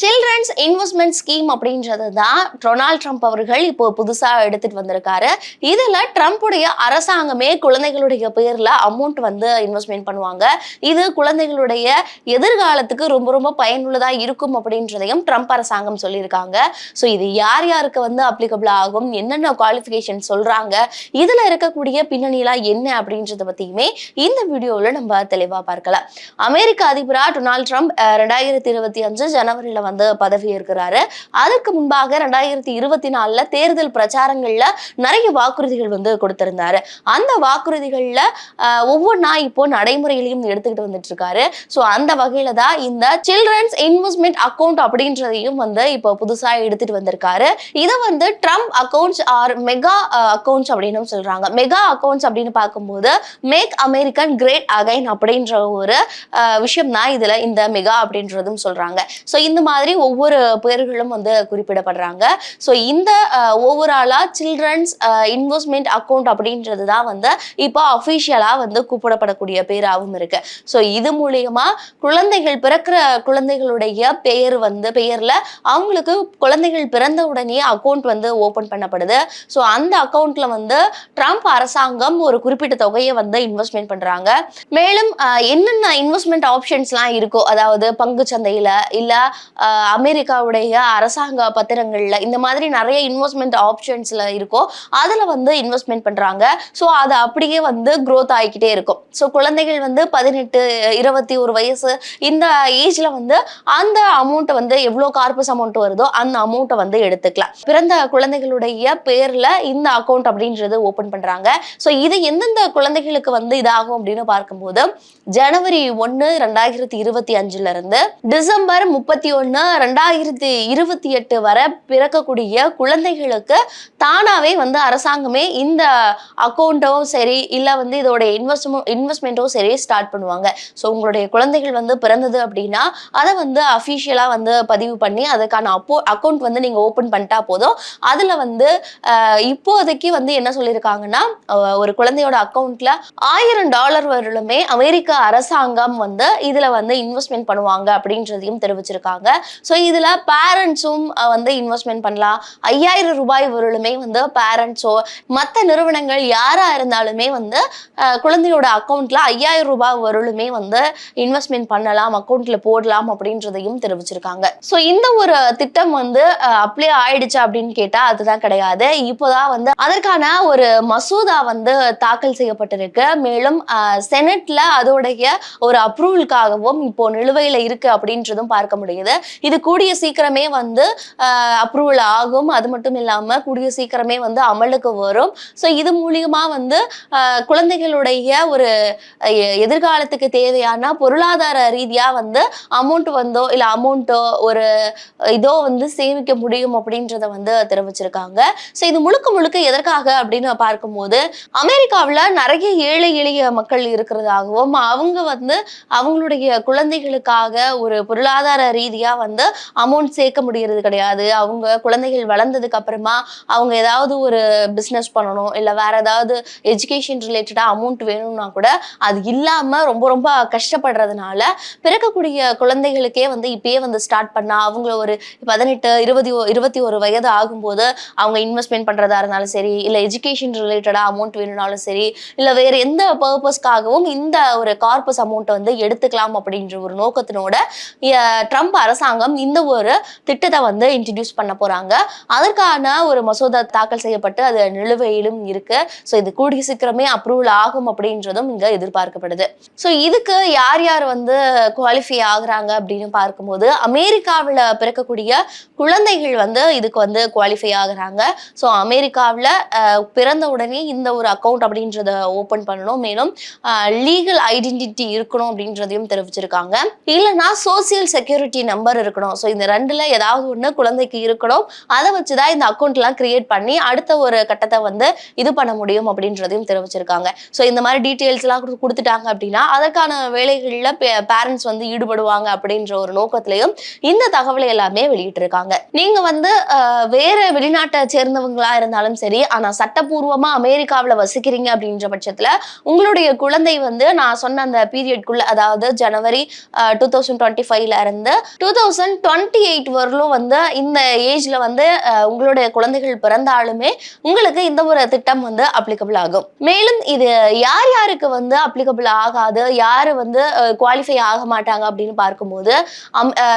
Children's investment scheme அப்படின்றது தான் Donald Trump அவர்கள் இப்போ புதுசாக எடுத்துட்டு வந்திருக்காரு. இதில் ட்ரம்ப்புடைய அரசாங்கமே குழந்தைகளுடைய பேரில் அமௌண்ட் வந்து இன்வெஸ்ட்மெண்ட் பண்ணுவாங்க. இது குழந்தைகளுடைய எதிர்காலத்துக்கு ரொம்ப ரொம்ப பயனுள்ளதாக இருக்கும் அப்படின்றதையும் ட்ரம்ப் அரசாங்கம் சொல்லியிருக்காங்க. ஸோ இது யார் யாருக்கு வந்து அப்ளிகபிள் ஆகும்? என்னென்ன குவாலிஃபிகேஷன் சொல்கிறாங்க இதில் இருக்கக்கூடிய பின்னணிலாம் என்ன அப்படின்றத பற்றியுமே இந்த வீடியோவில் நம்ம தெளிவாக பார்க்கலாம். அமெரிக்க அதிபராக டொனால்ட் ட்ரம்ப் ரெண்டாயிரத்தி இருபத்தி அஞ்சு ஜனவரியில் வந்து பதவி ஏற்கிறாரு. அதுக்கு முன்பாக ரெண்டாயிரத்தி இருபத்தி நாலுல தேர்தல் பிரச்சாரங்கள்ல நிறைய வாக்குறுதிகள் வந்து கொடுத்திருந்தாரு. அந்த வாக்குறுதிகள்ல ஒவ்வொன்றா இப்போ நடைமுறையிலையும் எடுத்துக்கிட்டு வந்துட்டு இருக்காரு ஸோ அந்த வகையில தான் இந்த சில்ட்ரன்ஸ் இன்வெஸ்ட்மெண்ட் அக்கௌண்ட் அப்படின்றதையும் வந்து இப்போ புதுசா எடுத்துட்டு வந்திருக்காரு. இதை வந்து Trump accounts are mega accounts அப்படின்னு சொல்றாங்க. மெகா அக்கௌண்ட்ஸ் அப்படின்னு பார்க்கும்போது மேக் அமெரிக்கன் கிரேட் அகைன் அப்படின்ற ஒரு விஷயம் தான் இதுல இந்த மெகா அப்படின்றதும் சொல்றாங்க. ஸோ இந்த மாதிரி ஒவ்வொரு பேர்களும் வந்து குறிப்பிடப்படுறாங்க. ஸோ இந்த ஓவராலாக சில்ட்ரன்ஸ் இன்வெஸ்ட்மெண்ட் அக்கௌண்ட் அப்படின்றது தான் வந்து இப்போ அஃபிஷியலாக வந்து கூப்பிடப்படக்கூடிய பேராகவும் இருக்கு. ஸோ இது மூலியமா குழந்தைகள் பிறக்கிற குழந்தைகளுடைய பெயர் வந்து பெயரில் அவங்களுக்கு குழந்தைகள் பிறந்த உடனே அக்கௌண்ட் வந்து ஓப்பன் பண்ணப்படுது. ஸோ அந்த அக்கௌண்ட்ல வந்து ட்ரம்ப் அரசாங்கம் ஒரு குறிப்பிட்ட தொகையை வந்து இன்வெஸ்ட்மெண்ட் பண்றாங்க. மேலும் என்னென்ன இன்வெஸ்ட்மெண்ட் ஆப்ஷன்ஸ்லாம் இருக்கோ அதாவது பங்கு சந்தையில் இல்லை அமெரிக்காவுடைய அரசாங்க பத்திரங்கள்ல இந்த மாதிரி நிறைய இன்வெஸ்ட்மெண்ட் ஆப்ஷன்ஸ்ல இருக்கோ அதுல வந்து இன்வெஸ்ட்மெண்ட் பண்றாங்க. ஸோ அது அப்படியே வந்து க்ரோத் ஆகிக்கிட்டே இருக்கும். ஸோ குழந்தைகள் வந்து பதினெட்டு இருபத்தி ஒரு வயசு இந்த ஏஜ்ல வந்து அந்த அமௌண்ட்டை வந்து எவ்வளோ கார்பஸ் அமௌண்ட் வருதோ அந்த அமௌண்ட்டை வந்து எடுத்துக்கலாம். பிறந்த குழந்தைகளுடைய பேர்ல இந்த அக்கௌண்ட் அப்படின்றது ஓபன் பண்றாங்க. ஸோ இது எந்தெந்த குழந்தைகளுக்கு வந்து இதாகும் அப்படின்னு பார்க்கும்போது ஜனவரி ஒன்று ரெண்டாயிரத்தி இருபத்தி அஞ்சுல இருந்து டிசம்பர் முப்பத்தி ஒன்று ரெண்டாயிரத்தி இருபத்தி எட்டு வரை பிறக்கக்கூடிய குழந்தைகளுக்கு தானாகவே வந்து அரசாங்கமே இந்த அக்கௌண்ட்டும் சரி இல்லை வந்து இதோட இன்வெஸ்ட்மெண்ட் இன்வெஸ்ட்மெண்ட்டும் சரி ஸ்டார்ட் பண்ணுவாங்க. ஸோ உங்களுடைய குழந்தைகள் வந்து பிறந்தது அப்படின்னா அதை வந்து அஃபிஷியலாக வந்து பதிவு பண்ணி அதுக்கான அப்போ அக்கௌண்ட் வந்து நீங்கள் ஓப்பன் பண்ணிட்டா போதும். அதில் வந்து இப்போதைக்கு வந்து என்ன சொல்லியிருக்காங்கன்னா ஒரு குழந்தையோட அக்கௌண்ட்டில் ஆயிரம் டாலர் வரலுமே அமெரிக்க அரசாங்கம் வந்து இதில் வந்து இன்வெஸ்ட்மெண்ட் பண்ணுவாங்க அப்படின்றதையும் தெரிவிச்சிருக்காங்க. ஸோ இதில் பேரண்ட்ஸும் வந்து இன்வெஸ்ட்மெண்ட் பண்ணலாம். ஐயாயிரம் ரூபாய் வரலுமே வந்து பேரண்ட்ஸோ மற்ற நிறுவனங்கள் யாராக இருந்தாலுமே வந்து குழந்தையோட அக்கௌண்ட்ல ஐயாயிரம் ரூபாய் வரலுமே வந்து இன்வெஸ்ட்மெண்ட் பண்ணலாம் அக்கௌண்ட்ல போடலாம் அப்படின்றதையும் தெரிவிச்சிருக்காங்க. ஸோ இந்த ஒரு திட்டம் வந்து அப்ளை ஆயிடுச்சு அப்படின்னு கேட்டா அதுதான் கிடையாது. இப்போதான் வந்து அதற்கான ஒரு மசோதா வந்து தாக்கல் செய்யப்பட்டிருக்கு. மேலும் செனட்ல அதோடைய ஒரு அப்ரூவலுக்காகவும் இப்போ நிலுவையில் இருக்கு அப்படின்றதும் பார்க்க முடியுது. இது கூடிய சீக்கிரமே வந்து அப்ரூவல் ஆகும். அது மட்டும் இல்லாம கூடிய சீக்கிரமே வந்து அமலுக்கு வரும். ஸோ இது மூலியமா வந்து குழந்தைகளுடைய ஒரு எதிர்காலத்துக்கு தேவையான பொருளாதார ரீதியா வந்து அமௌண்ட் வந்தோ இல்ல அமௌண்ட்டோ ஒரு இதோ வந்து சேமிக்க முடியும் அப்படின்றத வந்து தெரிவிச்சிருக்காங்க. ஸோ இது முழுக்க முழுக்க எதற்காக அப்படின்னு பார்க்கும்போது அமெரிக்காவில் நிறைய ஏழை எளிய மக்கள் இருக்கிறதாகவும் அவங்க வந்து அவங்களுடைய குழந்தைகளுக்காக ஒரு பொருளாதார ரீதியாக வந்து அமௌண்ட் சேர்க்க முடியறது கிடையாது. அவங்க குழந்தைகள் வளர்ந்ததுக்கு அப்புறமா அவங்க ஏதாவது ஒரு பிஸ்னஸ் பண்ணணும் இல்லை வேற ஏதாவது எஜுகேஷன் ரிலேட்டடாக அமௌண்ட் வேணும்னா கூட அது இல்லாமல் ரொம்ப ரொம்ப கஷ்டப்படுறதுனால பிறக்கக்கூடிய குழந்தைகளுக்கே வந்து இப்பயே வந்து ஸ்டார்ட் பண்ணால் அவங்கள ஒரு பதினெட்டு இருபது இருபத்தி ஒரு வயது ஆகும்போது அவங்க இன்வெஸ்ட்மெண்ட் பண்ணுறதா இருந்தாலும் சரி இல்லை எஜுகேஷன் ரிலேட்டடாக அமௌண்ட் வேணும்னாலும் சரி இல்லை வேறு எந்த பர்பஸ்க்காகவும் இந்த ஒரு கார்பஸ் அமௌண்ட்டை வந்து எடுத்துக்கலாம் அப்படின்ற ஒரு நோக்கத்தினோட ட்ரம்ப் அரசு அரசாங்கம் இந்த ஒரு திட்டத்தை வந்து இன்ட்ரடியூஸ் பண்ண போறாங்க. அதற்கான ஒரு மசோதா தாக்கல் செய்யப்பட்டு அது நிலுவையிலும் இருக்கு. ஸோ இது கூடிய சீக்கிரமே அப்ரூவல் ஆகும் அப்படின்றதும் இங்க எதிர்பார்க்கப்படுது. ஸோ இதுக்கு யார் யார் வந்து குவாலிஃபை ஆகுறாங்க அப்படின்னு பார்க்கும்போது அமெரிக்காவில் பிறக்கக்கூடிய குழந்தைகள் வந்து இதுக்கு வந்து குவாலிஃபை ஆகுறாங்க. ஸோ அமெரிக்காவில் பிறந்த உடனே இந்த ஒரு அக்கௌண்ட் அப்படின்றத ஓப்பன் பண்ணணும். மேலும் லீகல் ஐடென்டிட்டி இருக்கணும் அப்படின்றதையும் தெரிவிச்சிருக்காங்க. இல்லைன்னா சோசியல் செக்யூரிட்டி நம்பர் இருக்கணும். ஸோ இந்த ரெண்டுல ஏதாவது ஒன்று குழந்தைக்கு இருக்கணும். அதை வச்சு தான் இந்த அக்கௌண்ட்லாம் கிரியேட் பண்ணி அடுத்த ஒரு கட்டத்தை வந்து இது பண்ண முடியும் அப்படின்றதையும் தெரிவிச்சிருக்காங்க. ஸோ இந்த மாதிரி டீட்டெயில்ஸ்லாம் கொடு- கொடுத்துட்டாங்க அப்படின்னா அதற்கான வேலைகளில் பேரண்ட்ஸ் வந்து ஈடுபடுவாங்க அப்படின்ற ஒரு நோக்கத்திலையும் இந்த தகவலை எல்லாமே வெளியிட்டிருக்காங்க. நீங்க வந்து வேற வெளிநாட்டை சேர்ந்தவங்களா இருந்தாலும் சரி ஆனா சட்டப்பூர்வமாக அமெரிக்காவில் வசிக்கிறீங்க அப்படின்ற பட்சத்துல உங்களுடைய குழந்தை வந்து நான் சொன்ன அந்த பீரியட்குள்ள அதாவது ஜனவரி டூ தௌசண்ட் டுவெண்ட்டி ஃபைவ்ல இருந்து டூ தௌசண்ட் டுவெண்ட்டி எயிட் வரலும் வந்து இந்த ஏஜ்ல வந்து உங்களுடைய குழந்தைகள் பிறந்தாலுமே உங்களுக்கு இந்த ஒரு திட்டம் வந்து அப்ளிகபிள் ஆகும். மேலும் இது யார் யாருக்கு வந்து அப்ளிகபிள் ஆகாது யாரு வந்து குவாலிஃபை ஆக மாட்டாங்க அப்படின்னு பார்க்கும்போது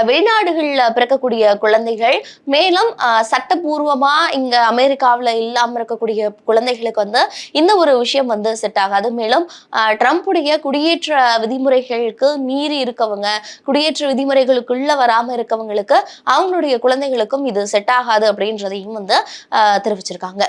வெளிநாடுகளில் பிறக்கக்கூடிய குழந்தைகள் மேலும் அஹ், சட்டபூர்வமா இங்க அமெரிக்காவுல இல்லாம இருக்கக்கூடிய குழந்தைகளுக்கு வந்து இந்த ஒரு விஷயம் வந்து செட் ஆகாது. மேலும் அஹ், ட்ரம்ப்புடைய குடியேற்ற விதிமுறைகளுக்கு மீறி இருக்கவங்க குடியேற்ற விதிமுறைகளுக்குள்ள வராம இருக்கவங்களுக்கு அவங்களுடைய குழந்தைகளுக்கும் இது செட் ஆகாது அப்படின்றதையும் வந்து தெரிவிச்சிருக்காங்க.